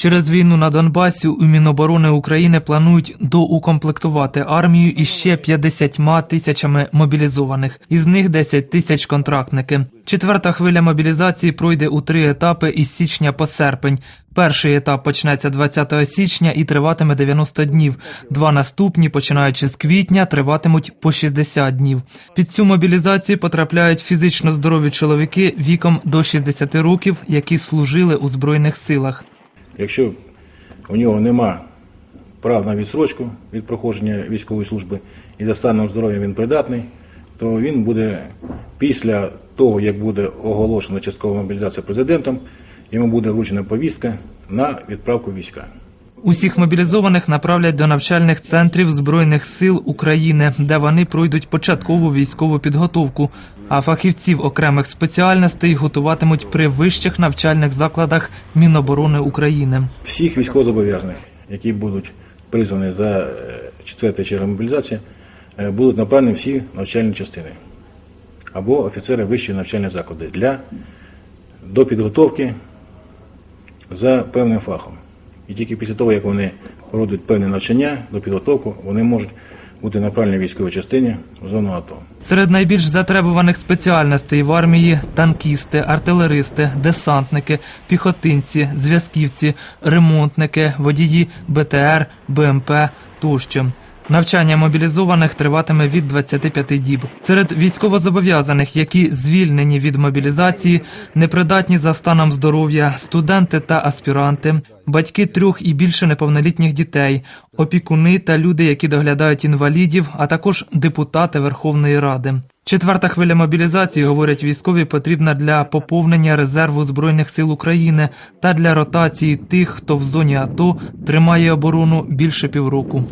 Через війну на Донбасі у Міноборони України планують доукомплектувати армію іще 50 тисячами мобілізованих, із них 10 тисяч контрактники. Четверта хвиля мобілізації пройде у три етапи із січня по серпень. Перший етап почнеться 20 січня і триватиме 90 днів. Два наступні, починаючи з квітня, триватимуть по 60 днів. Під цю мобілізацію потрапляють фізично здорові чоловіки віком до 60 років, які служили у збройних силах. Якщо у нього нема прав на відсрочку від проходження військової служби і за станом здоров'я він придатний, то він буде після того, як буде оголошена часткова мобілізація президентом, йому буде вручена повістка на відправку війська. Усіх мобілізованих направлять до навчальних центрів Збройних сил України, де вони пройдуть початкову військову підготовку. А фахівців окремих спеціальностей готуватимуть при вищих навчальних закладах Міноборони України. Всіх військовозобов'язаних, які будуть призвані за е, четвертою мобілізації, е, будуть направлені всі навчальні частини або офіцери вищої навчальних заклади для допідготовки за певним фахом. І тільки після того, як вони пройдуть певне навчання, до підготовку, вони можуть бути направлені в військовій частині в зону АТО. Серед найбільш затребуваних спеціальностей в армії танкісти, артилеристи, десантники, піхотинці, зв'язківці, ремонтники, водії БТР, БМП тощо. Навчання мобілізованих триватиме від 25 діб. Серед військовозобов'язаних, які звільнені від мобілізації, непридатні за станом здоров'я, студенти та аспіранти, батьки трьох і більше неповнолітніх дітей, опікуни та люди, які доглядають інвалідів, а також депутати Верховної Ради. Четверта хвиля мобілізації, говорять військові, потрібна для поповнення резерву збройних сил України та для ротації тих, хто в зоні АТО тримає оборону більше півроку.